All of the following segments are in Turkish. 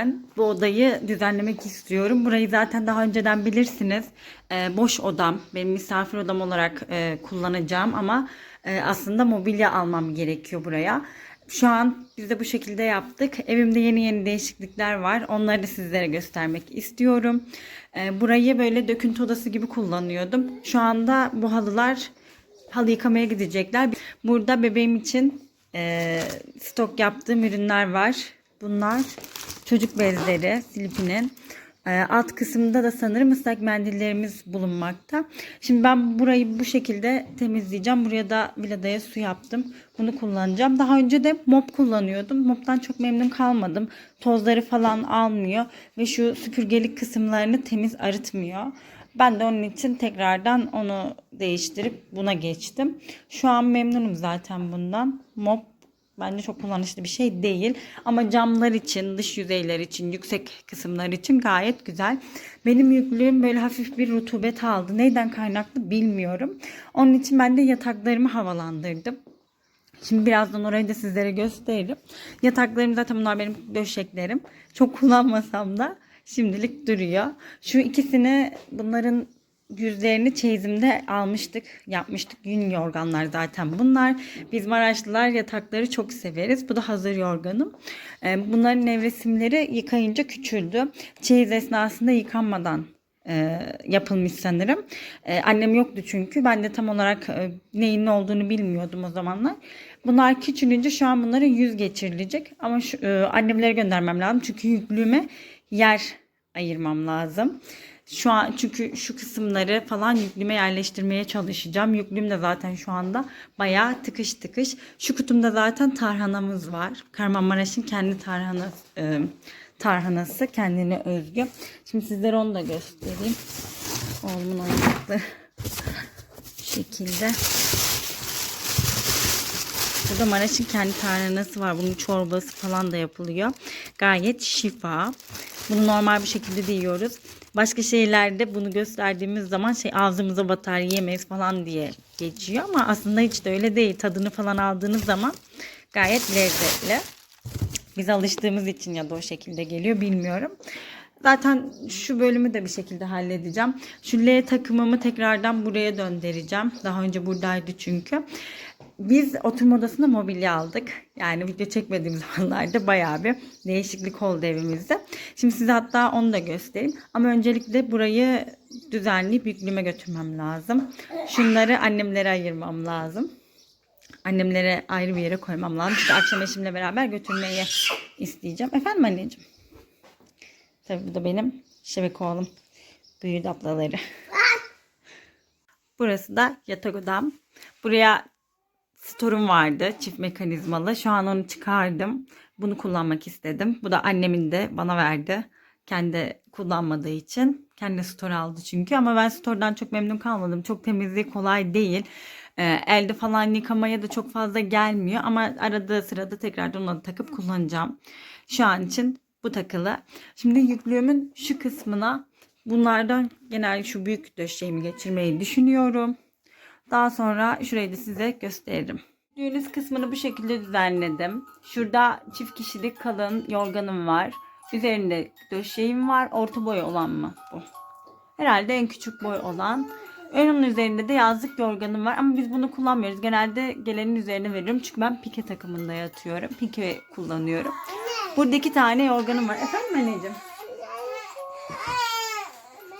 ben bu odayı düzenlemek istiyorum. Burayı zaten daha önceden bilirsiniz. Ee, boş odam, benim misafir odam olarak e, kullanacağım ama e, aslında mobilya almam gerekiyor buraya. Şu an biz de bu şekilde yaptık. Evimde yeni yeni değişiklikler var. Onları da sizlere göstermek istiyorum. Ee, burayı böyle döküntü odası gibi kullanıyordum. Şu anda bu halılar halı yıkamaya gidecekler. Burada bebeğim için e, stok yaptığım ürünler var. Bunlar çocuk bezleri Silipi'nin. E, alt kısımda da sanırım ıslak mendillerimiz bulunmakta. Şimdi ben burayı bu şekilde temizleyeceğim. Buraya da viladaya su yaptım. Bunu kullanacağım. Daha önce de mop kullanıyordum. Mop'tan çok memnun kalmadım. Tozları falan almıyor ve şu süpürgelik kısımlarını temiz arıtmıyor. Ben de onun için tekrardan onu değiştirip buna geçtim. Şu an memnunum zaten bundan. Mop bence çok kullanışlı bir şey değil. Ama camlar için, dış yüzeyler için, yüksek kısımlar için gayet güzel. Benim yüklüğüm böyle hafif bir rutubet aldı. Neyden kaynaklı bilmiyorum. Onun için ben de yataklarımı havalandırdım. Şimdi birazdan orayı da sizlere gösteririm. Yataklarım zaten bunlar benim döşeklerim. Çok kullanmasam da şimdilik duruyor. Şu ikisini bunların yüzlerini çeyizimde almıştık, yapmıştık. Yün yorganlar zaten bunlar. Biz Maraşlılar yatakları çok severiz. Bu da hazır yorganım. Ee, Bunların nevresimleri yıkayınca küçüldü. Çeyiz esnasında yıkanmadan e, yapılmış sanırım. E, annem yoktu çünkü. Ben de tam olarak e, neyin ne olduğunu bilmiyordum o zamanlar. Bunlar küçülünce şu an bunlara yüz geçirilecek. Ama şu, annemlere göndermem lazım. Çünkü yüklüğüme yer ayırmam lazım. Şu an çünkü şu kısımları falan yüklüme yerleştirmeye çalışacağım. Yüklüğüm de zaten şu anda bayağı tıkış tıkış. Şu kutumda zaten tarhanamız var. Kahramanmaraş'ın kendi tarhanası, e, tarhanası kendine özgü. Şimdi sizlere onu da göstereyim. Oğlumun oyuncakları şekilde. Burada Maraş'ın kendi tarhanası var. Bunun çorbası falan da yapılıyor. Gayet şifa. Bunu normal bir şekilde de yiyoruz. Başka şeylerde bunu gösterdiğimiz zaman şey ağzımıza batar yemeyiz falan diye geçiyor ama aslında hiç de öyle değil. Tadını falan aldığınız zaman gayet lezzetli. Biz alıştığımız için ya da o şekilde geliyor bilmiyorum. Zaten şu bölümü de bir şekilde halledeceğim. Şu L takımımı tekrardan buraya döndüreceğim. Daha önce buradaydı çünkü. Biz oturma odasında mobilya aldık. Yani video çekmediğim zamanlarda bayağı bir değişiklik oldu evimizde. Şimdi size hatta onu da göstereyim. Ama öncelikle burayı düzenleyip yüklüme götürmem lazım. Şunları annemlere ayırmam lazım. Annemlere ayrı bir yere koymam lazım. Çünkü akşam eşimle beraber götürmeyi isteyeceğim. Efendim anneciğim? Tabii bu da benim şebek oğlum. Büyüdü ablaları. Burası da yatak odam. Buraya storum vardı çift mekanizmalı. Şu an onu çıkardım. Bunu kullanmak istedim. Bu da annemin de bana verdi. Kendi kullanmadığı için. Kendi store aldı çünkü. Ama ben store'dan çok memnun kalmadım. Çok temizliği kolay değil. Ee, elde falan yıkamaya da çok fazla gelmiyor. Ama arada sırada tekrardan onu takıp kullanacağım. Şu an için bu takılı. Şimdi yüklüğümün şu kısmına bunlardan genel şu büyük döşeğimi geçirmeyi düşünüyorum. Daha sonra şurayı da size gösteririm. Düğünüz kısmını bu şekilde düzenledim. Şurada çift kişilik kalın yorganım var. Üzerinde döşeğim var. Orta boy olan mı bu? Herhalde en küçük boy olan. Önün üzerinde de yazlık yorganım var ama biz bunu kullanmıyoruz. Genelde gelenin üzerine veriyorum. Çünkü ben pike takımında yatıyorum. Pike kullanıyorum. Burada iki tane yorganım var. Efendim anneciğim?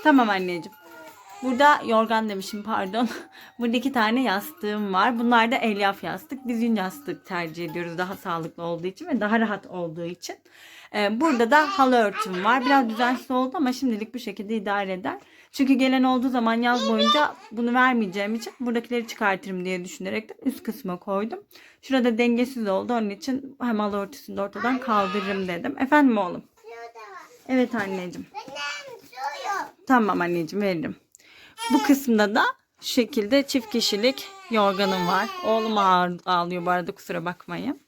Tamam anneciğim. Burada yorgan demişim pardon. Burada iki tane yastığım var. Bunlar da elyaf yastık. Biz yün yastık tercih ediyoruz daha sağlıklı olduğu için ve daha rahat olduğu için. Ee, burada da halı örtüm var. Biraz düzensiz oldu ama şimdilik bu şekilde idare eder. Çünkü gelen olduğu zaman yaz boyunca bunu vermeyeceğim için buradakileri çıkartırım diye düşünerek de üst kısma koydum. Şurada dengesiz oldu. Onun için hem halı örtüsünü de ortadan kaldırırım dedim. Efendim oğlum? Evet anneciğim. Tamam anneciğim veririm. Bu kısımda da şekilde çift kişilik yorganım var. Oğlum ağır, ağlıyor bu arada kusura bakmayın.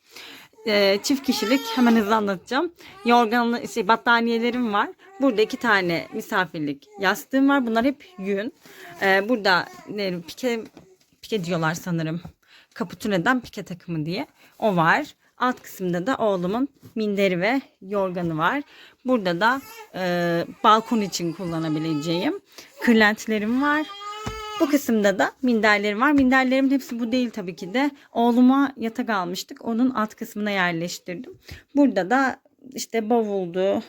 Ee, çift kişilik hemen hızlı anlatacağım. Yorganlı şey, battaniyelerim var. Burada iki tane misafirlik yastığım var. Bunlar hep yün. Ee, burada ne, pike, pike diyorlar sanırım. Kaputuneden pike takımı diye. O var. Alt kısımda da oğlumun minderi ve yorganı var. Burada da e, balkon için kullanabileceğim kırlentlerim var. Bu kısımda da minderlerim var. Minderlerimin hepsi bu değil tabii ki de. Oğluma yatak almıştık. Onun alt kısmına yerleştirdim. Burada da işte bavuldu.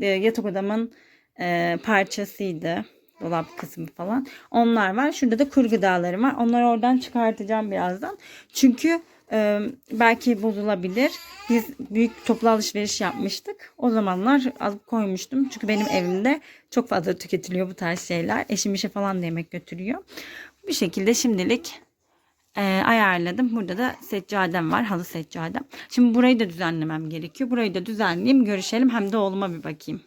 e, Yatak odamın e, parçasıydı. Dolap kısmı falan. Onlar var. Şurada da kuru gıdalarım var. Onları oradan çıkartacağım birazdan. Çünkü e, belki bozulabilir. Biz büyük toplu alışveriş yapmıştık. O zamanlar alıp koymuştum. Çünkü benim evimde çok fazla tüketiliyor bu tarz şeyler. Eşim işe falan da yemek götürüyor. Bir şekilde şimdilik e, ayarladım. Burada da seccadem var. Halı seccadem. Şimdi burayı da düzenlemem gerekiyor. Burayı da düzenleyeyim. Görüşelim. Hem de oğluma bir bakayım.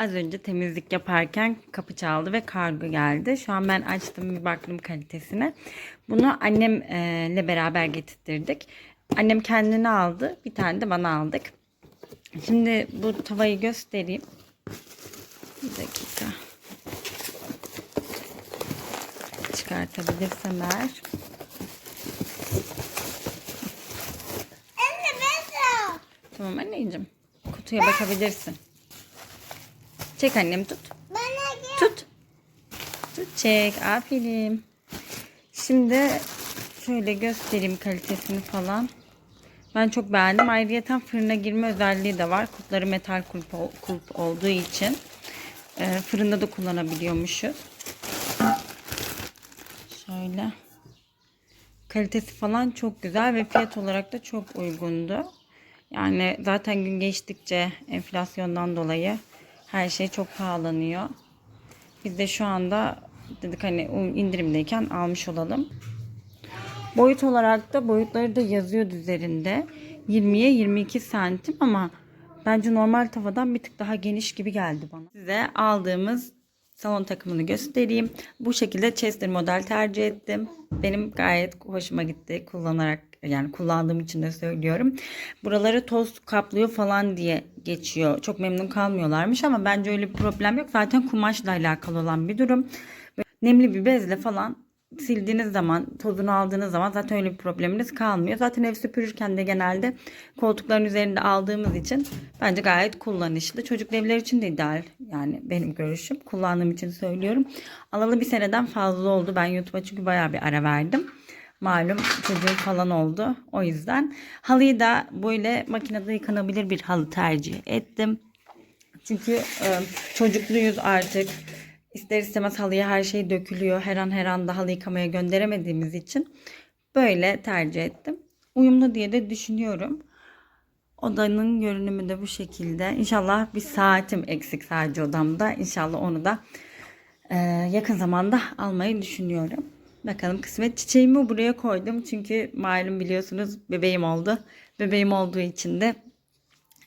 Az önce temizlik yaparken kapı çaldı ve kargo geldi. Şu an ben açtım bir baktım kalitesine. Bunu annemle beraber getirttirdik. Annem kendini aldı. Bir tane de bana aldık. Şimdi bu tavayı göstereyim. Bir dakika. Çıkartabilirsem eğer. Anne ben de. Tamam anneciğim. Kutuya bakabilirsin. Çek annem tut. Tut. Tut çek. Aferin. Şimdi şöyle göstereyim kalitesini falan. Ben çok beğendim. Ayrıca fırına girme özelliği de var. Kulpları metal kulp, kulp olduğu için e, fırında da kullanabiliyormuşuz. Şöyle. Kalitesi falan çok güzel ve fiyat olarak da çok uygundu. Yani zaten gün geçtikçe enflasyondan dolayı her şey çok pahalanıyor. Biz de şu anda dedik hani indirimdeyken almış olalım. Boyut olarak da boyutları da yazıyordu üzerinde. 20'ye 22 santim ama bence normal tavadan bir tık daha geniş gibi geldi bana. Size aldığımız salon takımını göstereyim. Bu şekilde Chester model tercih ettim. Benim gayet hoşuma gitti kullanarak yani kullandığım için de söylüyorum. Buraları toz kaplıyor falan diye geçiyor. Çok memnun kalmıyorlarmış ama bence öyle bir problem yok. Zaten kumaşla alakalı olan bir durum. Nemli bir bezle falan sildiğiniz zaman, tozunu aldığınız zaman zaten öyle bir probleminiz kalmıyor. Zaten ev süpürürken de genelde koltukların üzerinde aldığımız için bence gayet kullanışlı. Çocuk evler için de ideal. Yani benim görüşüm. Kullandığım için söylüyorum. Alalı bir seneden fazla oldu. Ben YouTube'a çünkü bayağı bir ara verdim. Malum çocuğum falan oldu. O yüzden halıyı da böyle makinede yıkanabilir bir halı tercih ettim. Çünkü e, çocukluyuz artık. İster istemez halıya her şey dökülüyor. Her an her an da halı yıkamaya gönderemediğimiz için böyle tercih ettim. Uyumlu diye de düşünüyorum. Odanın görünümü de bu şekilde. İnşallah bir saatim eksik sadece odamda. İnşallah onu da e, yakın zamanda almayı düşünüyorum. Bakalım kısmet çiçeğimi buraya koydum. Çünkü malum biliyorsunuz bebeğim oldu. Bebeğim olduğu için de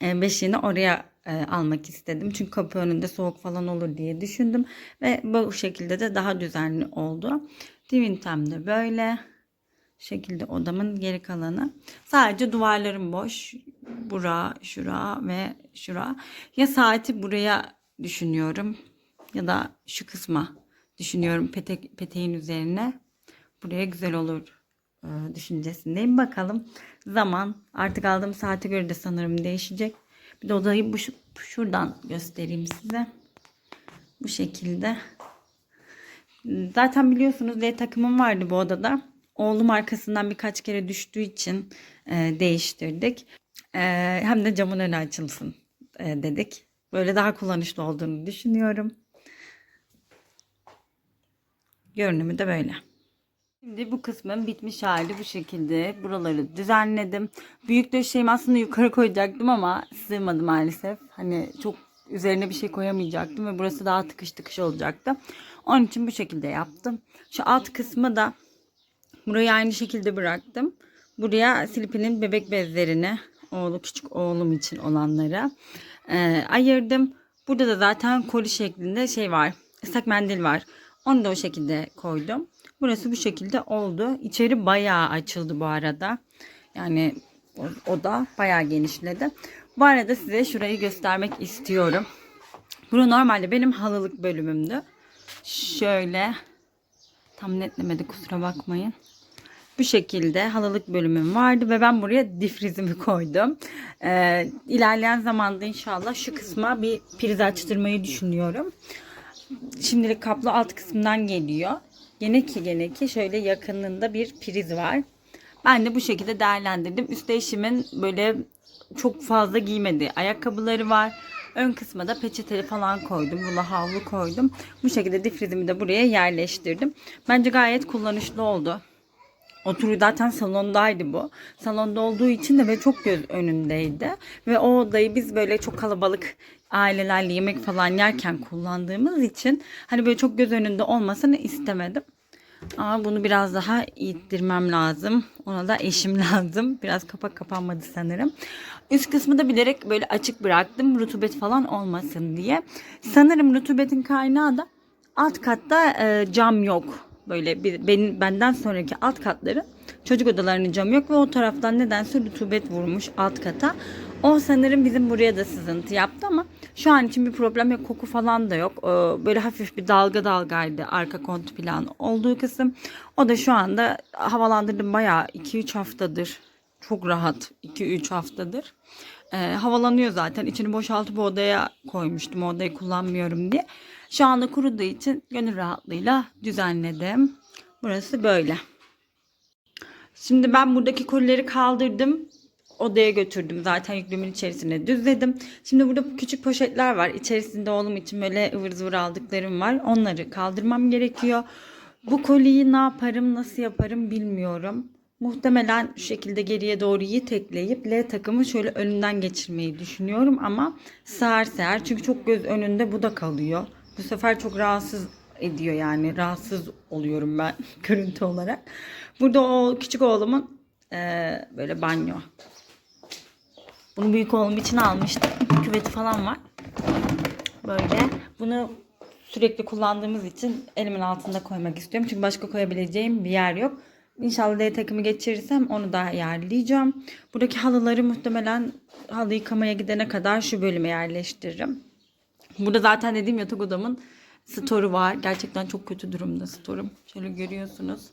e, beşiğini oraya e, almak istedim. Çünkü kapı önünde soğuk falan olur diye düşündüm. Ve bu şekilde de daha düzenli oldu. Divintem de böyle. Şu şekilde odamın geri kalanı. Sadece duvarlarım boş. Bura, şura ve şura. Ya saati buraya düşünüyorum. Ya da şu kısma düşünüyorum petek, peteğin üzerine. Buraya güzel olur e, düşüncesindeyim. Bakalım zaman artık aldığım saate göre de sanırım değişecek. Bir de odayı bu şu- şuradan göstereyim size. Bu şekilde. Zaten biliyorsunuz L takımım vardı bu odada. Oğlum arkasından birkaç kere düştüğü için e, değiştirdik. E, hem de camın önü açılsın e, dedik. Böyle daha kullanışlı olduğunu düşünüyorum. Görünümü de böyle. Şimdi bu kısmın bitmiş hali bu şekilde. Buraları düzenledim. Büyük döşeğimi aslında yukarı koyacaktım ama sığmadı maalesef. Hani çok üzerine bir şey koyamayacaktım ve burası daha tıkış tıkış olacaktı. Onun için bu şekilde yaptım. Şu alt kısmı da burayı aynı şekilde bıraktım. Buraya Silpi'nin bebek bezlerini, oğlu küçük oğlum için olanları e, ayırdım. Burada da zaten koli şeklinde şey var. Islak mendil var. Onu da o şekilde koydum. Burası bu şekilde oldu. İçeri bayağı açıldı bu arada. Yani o, o bayağı genişledi. Bu arada size şurayı göstermek istiyorum. Bu normalde benim halılık bölümümdü. Şöyle tam netlemedi kusura bakmayın. bu şekilde halılık bölümüm vardı ve ben buraya difrizimi koydum. Ee, ilerleyen zamanda inşallah şu kısma bir priz açtırmayı düşünüyorum. Şimdilik kaplı alt kısmından geliyor. Gene ki gene ki şöyle yakınında bir priz var. Ben de bu şekilde değerlendirdim. Üstte eşimin böyle çok fazla giymediği ayakkabıları var. Ön kısma da peçeteli falan koydum. Buna havlu koydum. Bu şekilde difrizimi de buraya yerleştirdim. Bence gayet kullanışlı oldu. Oturuyor zaten salondaydı bu. Salonda olduğu için de böyle çok göz önündeydi. Ve o odayı biz böyle çok kalabalık ailelerle yemek falan yerken kullandığımız için hani böyle çok göz önünde olmasını istemedim. Ama bunu biraz daha ittirmem lazım. Ona da eşim lazım. Biraz kapak kapanmadı sanırım. Üst kısmı da bilerek böyle açık bıraktım. Rutubet falan olmasın diye. Sanırım rutubetin kaynağı da alt katta e, cam yok. Böyle bir, benim, benden sonraki alt katları çocuk odalarının camı yok ve o taraftan nedense rutubet vurmuş alt kata. O sanırım bizim buraya da sızıntı yaptı ama şu an için bir problem yok. Koku falan da yok. Ee, Böyle hafif bir dalga dalgaydı arka kont plan olduğu kısım. O da şu anda havalandırdım bayağı 2-3 haftadır. Çok rahat 2-3 haftadır. Ee, havalanıyor zaten. İçini boşaltıp odaya koymuştum. Odayı kullanmıyorum diye. Şu anda kuruduğu için gönül rahatlığıyla düzenledim. Burası böyle. Şimdi ben buradaki kolileri kaldırdım. Odaya götürdüm. Zaten yüklümün içerisine düzledim. Şimdi burada küçük poşetler var. İçerisinde oğlum için böyle ıvır zıvır aldıklarım var. Onları kaldırmam gerekiyor. Bu koliyi ne yaparım, nasıl yaparım bilmiyorum. Muhtemelen şu şekilde geriye doğru iyi tekleyip L takımı şöyle önünden geçirmeyi düşünüyorum ama sığar sığar. Çünkü çok göz önünde bu da kalıyor. Bu sefer çok rahatsız ediyor yani. Rahatsız oluyorum ben görüntü olarak. Burada o küçük oğlumun eee, böyle banyo. Bunu büyük oğlum için almıştım. Küveti falan var. Böyle. Bunu sürekli kullandığımız için elimin altında koymak istiyorum. Çünkü başka koyabileceğim bir yer yok. İnşallah D takımı geçirirsem onu da ayarlayacağım. Buradaki halıları muhtemelen halı yıkamaya gidene kadar şu bölüme yerleştiririm. Burada zaten dediğim yatak odamın storu var. Gerçekten çok kötü durumda storum. Şöyle görüyorsunuz.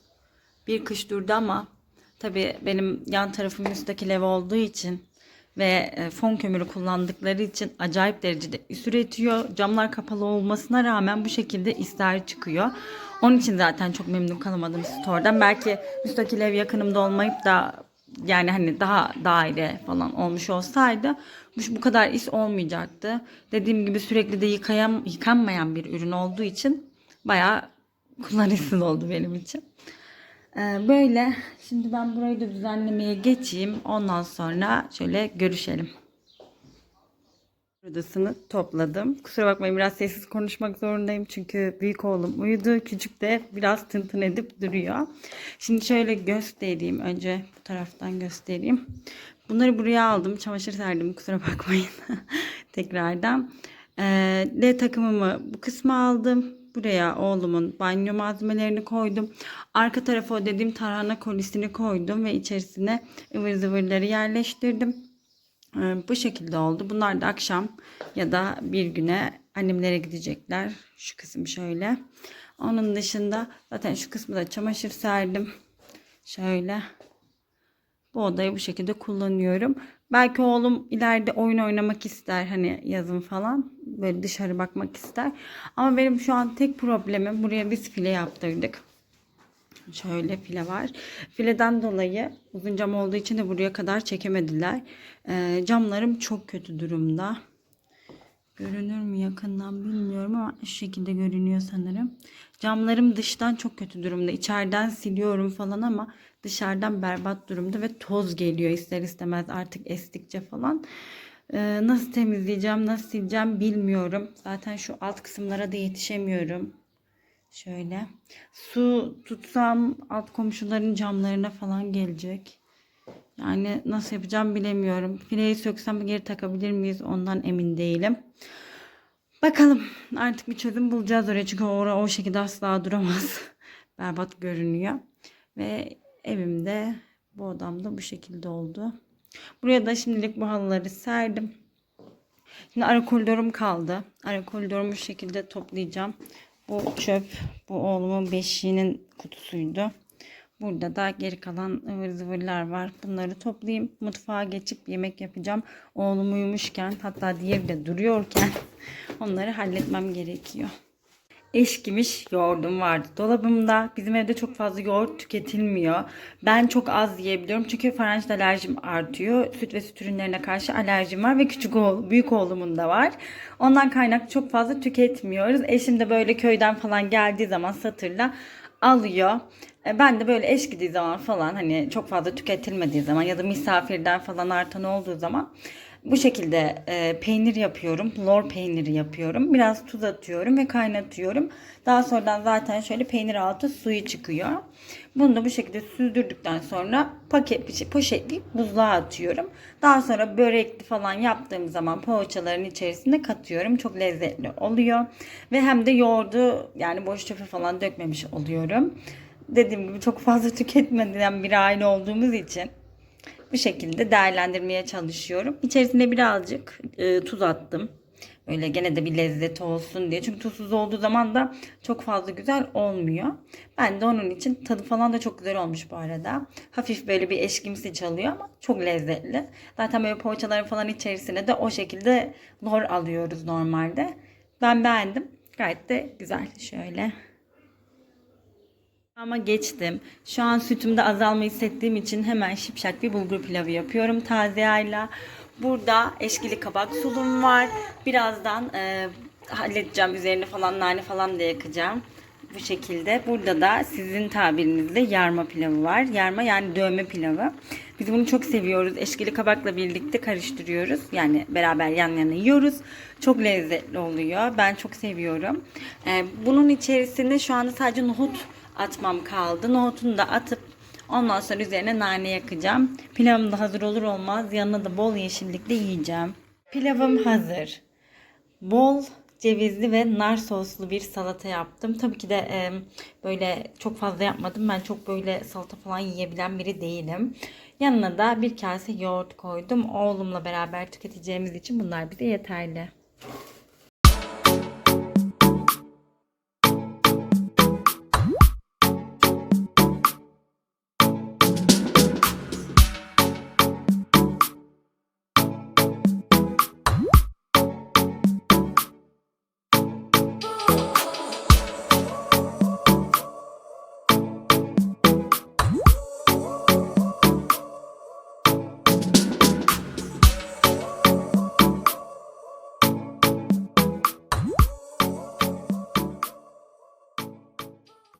Bir kış durdu ama tabii benim yan tarafım müstakil ev olduğu için ve e, fon kömürü kullandıkları için acayip derecede üs üretiyor. Camlar kapalı olmasına rağmen bu şekilde isler çıkıyor. Onun için zaten çok memnun kalamadım store'dan. Belki müstakil ev yakınımda olmayıp da yani hani daha daire falan olmuş olsaydı bu, bu kadar is olmayacaktı. Dediğim gibi sürekli de yıkayam, yıkanmayan bir ürün olduğu için bayağı kullanışsız oldu benim için. Ee, böyle. Şimdi ben burayı da düzenlemeye geçeyim. Ondan sonra şöyle görüşelim. Odasını topladım. Kusura bakmayın biraz sessiz konuşmak zorundayım. Çünkü büyük oğlum uyudu. Küçük de biraz tıntın edip duruyor. Şimdi şöyle göstereyim. Önce bu taraftan göstereyim. Bunları buraya aldım. Çamaşır serdim. Kusura bakmayın. Tekrardan. Ee, L takımımı bu kısma aldım. Buraya oğlumun banyo malzemelerini koydum. Arka tarafa dediğim tarhana kolisini koydum ve içerisine ıvır zıvırları yerleştirdim. Ee, bu şekilde oldu. Bunlar da akşam ya da bir güne annemlere gidecekler. Şu kısım şöyle. Onun dışında zaten şu kısmı da çamaşır serdim. Şöyle. Bu odayı bu şekilde kullanıyorum. Belki oğlum ileride oyun oynamak ister hani yazın falan. Böyle dışarı bakmak ister. Ama benim şu an tek problemim buraya biz file yaptırdık. Şöyle file var. Fileden dolayı uzun cam olduğu için de buraya kadar çekemediler. Ee, camlarım çok kötü durumda. Görünür mü yakından bilmiyorum ama şu şekilde görünüyor sanırım. Camlarım dıştan çok kötü durumda. İçeriden siliyorum falan ama dışarıdan berbat durumda ve toz geliyor ister istemez artık estikçe falan. Ee, nasıl temizleyeceğim, nasıl sileceğim bilmiyorum. Zaten şu alt kısımlara da yetişemiyorum. Şöyle. Su tutsam alt komşuların camlarına falan gelecek. Yani nasıl yapacağım bilemiyorum. Fileyi söksem geri takabilir miyiz ondan emin değilim. Bakalım artık bir çözüm bulacağız oraya çünkü orada o şekilde asla duramaz. Berbat görünüyor. Ve evimde bu odamda bu şekilde oldu. Buraya da şimdilik bu halıları serdim. Şimdi ara koridorum kaldı. Ara koridorumu şu şekilde toplayacağım. Bu çöp, bu oğlumun beşiğinin kutusuydu. Burada da geri kalan ıvır zıvırlar var. Bunları toplayayım. Mutfağa geçip yemek yapacağım. Oğlum uyumuşken hatta diğeri de duruyorken onları halletmem gerekiyor. Eşkimiş yoğurdum vardı dolabımda. Bizim evde çok fazla yoğurt tüketilmiyor. Ben çok az yiyebiliyorum çünkü faranjit alerjim artıyor. Süt ve süt ürünlerine karşı alerjim var ve küçük oğul, büyük oğlumun da var. Ondan kaynaklı çok fazla tüketmiyoruz. Eşim de böyle köyden falan geldiği zaman satırla alıyor. E, Ben de böyle eş gittiği zaman falan hani çok fazla tüketilmediği zaman ya da misafirden falan artan olduğu zaman bu şekilde e, peynir yapıyorum. Lor peyniri yapıyorum. Biraz tuz atıyorum ve kaynatıyorum. Daha sonradan zaten şöyle peynir altı suyu çıkıyor. Bunu da bu şekilde süzdürdükten sonra paket poşetleyip buzluğa atıyorum. Daha sonra börekli falan yaptığım zaman poğaçaların içerisine katıyorum. Çok lezzetli oluyor. Ve hem de yoğurdu yani boş çöpe falan dökmemiş oluyorum. Dediğim gibi çok fazla tüketmeden bir aile olduğumuz için bu şekilde değerlendirmeye çalışıyorum. İçerisine birazcık e, tuz attım. Öyle gene de bir lezzet olsun diye. Çünkü tuzsuz olduğu zaman da çok fazla güzel olmuyor. Ben de onun için tadı falan da çok güzel olmuş bu arada. Hafif böyle bir eşkimsi çalıyor ama çok lezzetli. Zaten böyle poğaçaların falan içerisine de o şekilde lor alıyoruz normalde. Ben beğendim. Gayet de güzel. Şöyle. Ama geçtim. Şu an sütümde azalma hissettiğim için hemen şipşak bir bulgur pilavı yapıyorum taze yağla. Burada eşkili kabak sulum var. Birazdan e, halledeceğim. Üzerine falan nane falan da yakacağım. Bu şekilde. Burada da sizin tabirinizde yarma pilavı var. Yarma yani dövme pilavı. Biz bunu çok seviyoruz. Eşkili kabakla birlikte karıştırıyoruz. Yani beraber yan yana yiyoruz. Çok lezzetli oluyor. Ben çok seviyorum. E, bunun içerisinde şu anda sadece nohut atmam kaldı. Nohutunu da atıp ondan sonra üzerine nane yakacağım. Pilavım da hazır olur olmaz yanına da bol yeşillikle yiyeceğim. Pilavım hazır. Bol cevizli ve nar soslu bir salata yaptım. Tabii ki de e, böyle çok fazla yapmadım. Ben çok böyle salata falan yiyebilen biri değilim. Yanına da bir kase yoğurt koydum. Oğlumla beraber tüketeceğimiz için bunlar bize yeterli.